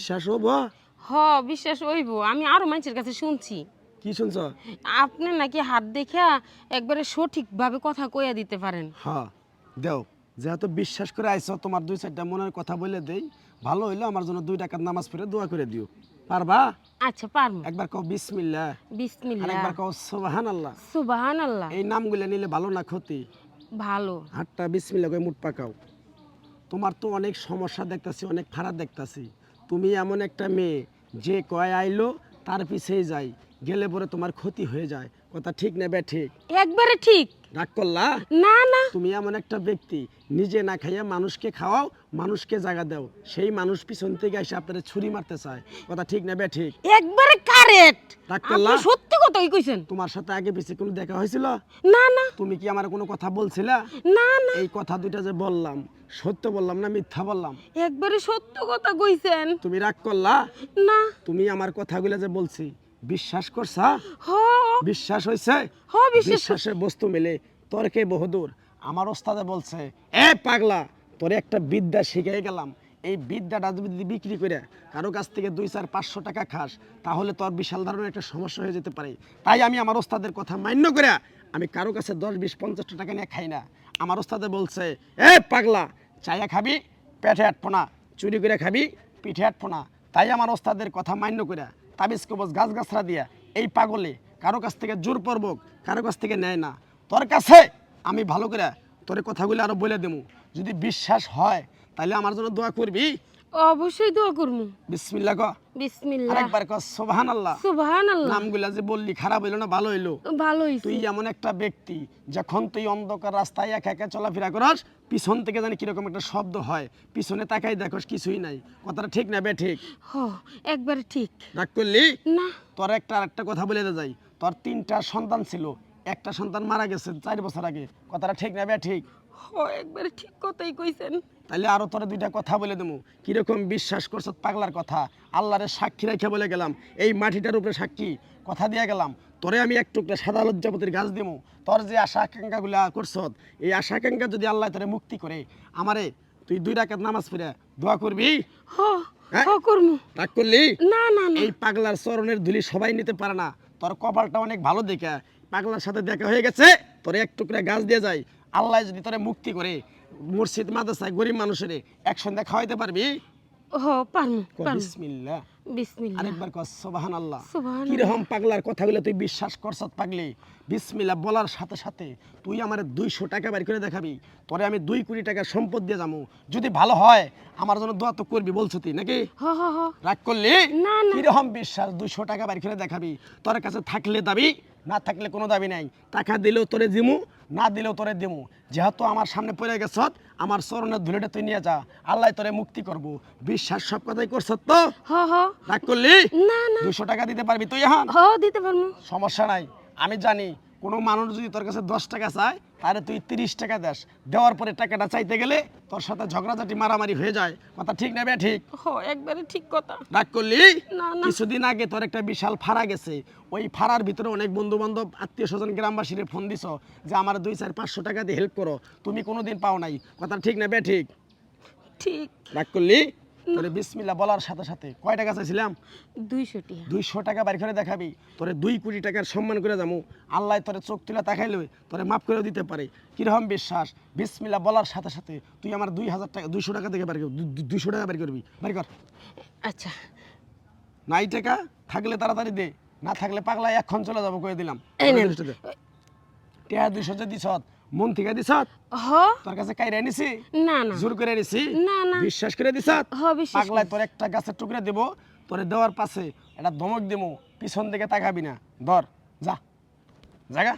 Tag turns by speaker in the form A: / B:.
A: বিশ্বাস হব?
B: হ বিশ্বাস হইব। আমি আরও মানুষের কাছে শুনছি।
A: কি শুনছ?
B: আপনি নাকি হাত দেখা একবারে সঠিকভাবে কথা কইয়া দিতে পারেন।
A: হ্যাঁ দেও। যেহেতু বিশ্বাস করে আইছো তোমার দুই চারটা মনের কথা বলে দেই। ভালো হইল আমার জন্য দুই টাকার নামাজ পড়ে দোয়া করে দিও। পারবা?
B: আচ্ছা পারব।
A: একবার কও বিসমিল্লাহ। আর
B: বিসমিল্লাহ
A: একবার কও সুবহান আল্লাহ
B: সুবাহান আল্লাহ
A: এই নামগুলো নিলে ভালো না ক্ষতি?
B: ভালো।
A: হাতটা বিসমিল্লাহ করে মুঠ পাকাও তোমার তো অনেক সমস্যা দেখতাছি অনেক খারাপ দেখতাছি। তুমি এমন একটা মেয়ে যে কয় আইলো তার পিছেই যাই গেলে পরে তোমার ক্ষতি হয়ে যায়। কথা ঠিক নেবে ঠিক?
B: একবারে ঠিক।
A: রাগ করলা?
B: না না।
A: তুমি এমন একটা ব্যক্তি নিজে না খাইয়া মানুষকে খাওয়াও মানুষকে জায়গা দাও। সেই মানুষ পিছন থেকে এসে আপনারা ছুরি মারতে চায়। কথা ঠিক নেবে ঠিক?
B: একবারে কারেক্ট আপনি সত্যি কথাই কইছেন?
A: তোমার সাথে আগে পিছিয়ে কোনো দেখা হয়েছিল?
B: না না।
A: তুমি কি আমার কোনো কথা বলছিলা?
B: না না।
A: এই কথা দুইটা যে বললাম সত্য বললাম না মিথ্যা বললাম?
B: একবারে সত্য কথা কইছেন।
A: তুমি রাগ করলা?
B: না।
A: তুমি আমার কথাগুলো যে বলছি বিশ্বাস করছা?
B: হ
A: বিশ্বাস হয়েছে
B: হ বিশ্বাস
A: বিশ্বাসের বস্তু মিলে তর্কে বহুদূর। আমার ওস্তাদে বলছে এ পাগলা তোরে একটা বিদ্যা শিখে গেলাম। এই বিদ্যাটা যদি বিক্রি করে কারও কাছ থেকে দুই, চার, পাঁচশো টাকা খাস, তাহলে তোর বিশাল ধরনের একটা সমস্যা হয়ে যেতে পারে। তাই আমি আমার ওস্তাদের কথা মান্য করে আমি কারও কাছে দশ, বিশ পঞ্চাশটা টাকা নিয়ে খাই না। আমার ওস্তাদে বলছে, এ পাগলা চাইয়া খাবি, পেটে আটপো না, চুরি করে খাবি, পিঠে আটপো না। তাই আমার ওস্তাদের কথা মান্য করে তাবিজ, কবজ গাছ গাছরা দিয়া এই পাগলে কারও কাছ থেকে জোর পর্বক, কারও কাছ থেকে নেয় না। তোর কাছে আমি ভালো করে তোর কথাগুলো আরও বলে দেবো। যদি বিশ্বাস হয় তাহলে আমার জন্য দোয়া করবি?
B: অবশ্যই দোয়া করমু।
A: বিসমিল্লা ক।
B: বিসমিল্লাহ।
A: আরেকবার ক সোবাহান আল্লাহ
B: সুবহানাল্লাহ
A: নামগুলা যে বললি খারাপ হইল না ভালো হইল?
B: ভালো হইছে।
A: তুই এমন একটা ব্যক্তি যখন তুই অন্ধকার রাস্তায় একা একা চলাফেরা করস পিছন থেকে জানি কীরকম একটা শব্দ হয়। পিছনে তাকাই দেখোস কিছুই নাই। কথাটা ঠিক না বে ঠিক?
B: হ একবারে ঠিক।
A: রাগ করলি?
B: না।
A: তোর একটা আরেকটা কথা বলে দে যাই। তোর তিনটা সন্তান ছিল। একটা সন্তান মারা গেছে চার বছর আগে। কথাটা ঠিক না বে ঠিক?
B: একবারে ঠিক কথাই কইছেন।
A: তাহলে আরও তোরা দুইটা কথা বলে দেবো কীরকম বিশ্বাস করছ পাগলার কথা? আল্লাহরে সাক্ষী রেখে বলে গেলাম। এই মাটিটার উপরে সাক্ষী। কথা দিয়ে গেলাম তোরে আমি এক টুকরা সাদা লজ্জাপতির গাছ দেবো তোর যে আশা আকাঙ্ক্ষাগুলো করছ এই আশা আকাঙ্ক্ষা যদি আল্লাহ তোরে মুক্তি করে আমারে তুই দুই রাকাত নামাজ পড়ে দোয়া করবি?
B: হ
A: হ্যাঁ? রাগ করলি?
B: না না না।
A: এই পাগলার চরণের ধুলি সবাই নিতে পারে না। তোর কপালটা অনেক ভালো দেখে। পাগলার সাথে দেখা হয়ে গেছে? তোরে এক টুকরা গাছ দিয়ে যায় আল্লাহ যদি তোরে মুক্তি করে মসজিদ মাদ্রাসায় গরিব মানুষের একসঙ্গে খাওয়াইতে পারবি? বিসমিল্লাহ।
B: বিসমিল্লাহ।
A: আরেকবার। পাগলার কথাগুলো তুই বিশ্বাস করছত পাগলি? বিসমিল্লাহ বলার সাথে সাথে তুই আমার দুইশো টাকা বের করে দেখাবি। তোরে আমি দুই কোটি টাকার সম্পদ দিয়ে যাব। যদি ভালো হয় আমার জন্য দোয়া তো করবি বলছো তুই নাকি? রাগ করলি। কীরকম বিশ্বাস দুইশো টাকা বাড়ি করে দেখাবি? তোর কাছে থাকলে দাবি না থাকলে কোনো দাবি নাই। টাকা দিলেও তোরে দিমু না দিলেও তোরে দিমু। যেহেতু আমার সামনে পড়ে গেছ আমার চরণের ধুলেটা তুই নিয়ে যা। আল্লাহ তোরে মুক্তি করব। বিশ্বাস সব কথাই করছ তো?
B: হ হ।
A: রাগ করলি?
B: না না।
A: দুশো টাকা দিতে পারবি তুই
B: হ্যাঁ দিতে পারব।
A: সমস্যা নাই। আমি জানি কোনো মানুষ যদি তোর কাছে দশ টাকা চায় তাহলে তুই তিরিশ টাকা দেস। দেওয়ার পরে টাকাটা চাইতে গেলে তোর সাথে ঝগড়াঝাটি মারামারি হয়ে যায়। কথা ঠিক নেবে ঠিক?
B: হ একবারে ঠিক কথা।
A: রাগ করলি?
B: না, না।
A: কিছুদিন আগে তোর একটা বিশাল ফাড়া গেছে। ওই ফাড়ার ভিতরে অনেক বন্ধু বান্ধব আত্মীয় স্বজন গ্রামবাসীরে ফোন দিছ যে আমার দুই চার পাঁচশো টাকা দিয়ে হেল্প করো। তুমি কোনোদিন পাও নাই। কথা ঠিক নেবে ঠিক?
B: ঠিক।
A: রাগ করলি? তোরে বিসমিল্লা বলার সাথে সাথে কয় টাকা চাইছিলাম?
B: দুইশো টিয়া।
A: দুইশো টাকা বাড়ি করে দেখাবি। তোরে দুই কোটি টাকার সম্মান করে যাব। আল্লাহ তোরে চোখ তুলে তাকাইলে তোরে মাফ করে দিতে পারে। কীরকম বিশ্বাস? বিসমিল্লা বলার সাথে সাথে তুই আমার দুই হাজার টাকা দুইশো টাকা থেকে বাড়ি দুইশো টাকা বাড়ি করবি। বাড়ি কর।
B: আচ্ছা।
A: নাই টাকা? থাকলে তাড়াতাড়ি দে। না থাকলে পাগলা এখন চলে যাব কয়ে দিলাম। টেহা দুইশো যে দিছ মন থেকে দিছ?
B: হ
A: তোর কাছে কাইরে নিছি
B: না না।
A: জোর করে নিছি
B: না না।
A: বিশ্বাস করে দিছ?
B: হ বিশ্বাস
A: পাগলায় তোর একটা গাছের টুকরা দেবো তোরে দেওয়ার পাশে একটা ধমক দেবো পিছন দিকে তাকাবি না। ধর যা। জাগা।